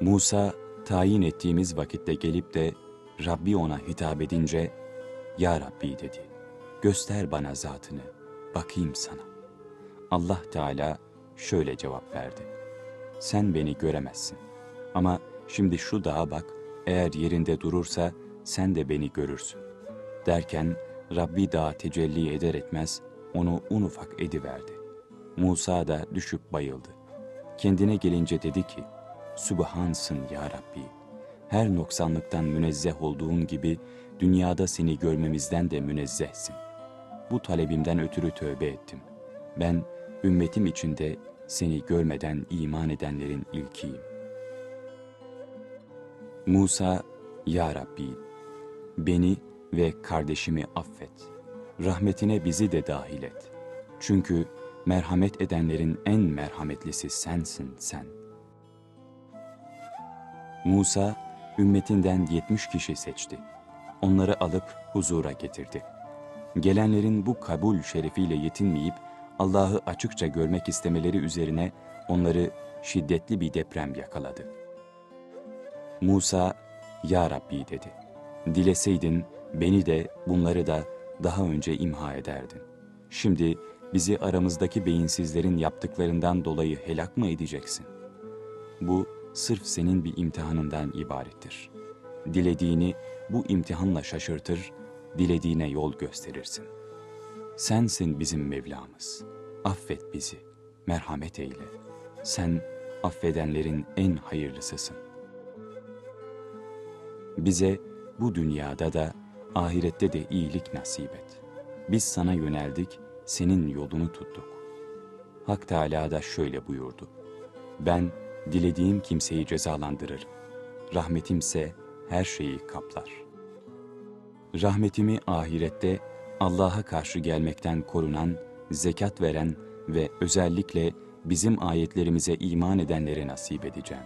Musa tayin ettiğimiz vakitte gelip de Rabbi ona hitap edince, Ya Rabbi dedi, göster bana zatını, bakayım sana. Allah Teala şöyle cevap verdi. Sen beni göremezsin. Ama şimdi şu dağa bak, eğer yerinde durursa sen de beni görürsün. Derken Rabbi dağa tecelli eder etmez onu un ufak ediverdi. Musa da düşüp bayıldı. Kendine gelince dedi ki, Sübhansın ya Rabbi. Her noksanlıktan münezzeh olduğun gibi dünyada seni görmemizden de münezzehsin. Bu talebimden ötürü tövbe ettim. Ben ümmetim içinde seni görmeden iman edenlerin ilkiyim. Musa, Ya Rabbi, beni ve kardeşimi affet. Rahmetine bizi de dahil et. Çünkü merhamet edenlerin en merhametlisi sensin sen. Musa, ümmetinden yetmiş kişi seçti. Onları alıp huzura getirdi. Gelenlerin bu kabul şerefiyle yetinmeyip Allah'ı açıkça görmek istemeleri üzerine onları şiddetli bir deprem yakaladı. Musa, Ya Rabbi dedi. Dileseydin beni de bunları da daha önce imha ederdin. Şimdi bizi aramızdaki beyinsizlerin yaptıklarından dolayı helak mı edeceksin? Bu sırf senin bir imtihanından ibarettir. Dilediğini bu imtihanla şaşırtır, dilediğine yol gösterirsin. Sensin bizim Mevlamız. Affet bizi, merhamet eyle. Sen affedenlerin en hayırlısısın. Bize bu dünyada da ahirette de iyilik nasip et. Biz sana yöneldik, senin yolunu tuttuk. Hak Teala da şöyle buyurdu. Ben dilediğim kimseyi cezalandırırım. Rahmetimse her şeyi kaplar. Rahmetimi ahirette Allah'a karşı gelmekten korunan, zekat veren ve özellikle bizim ayetlerimize iman edenlere nasip edeceğim.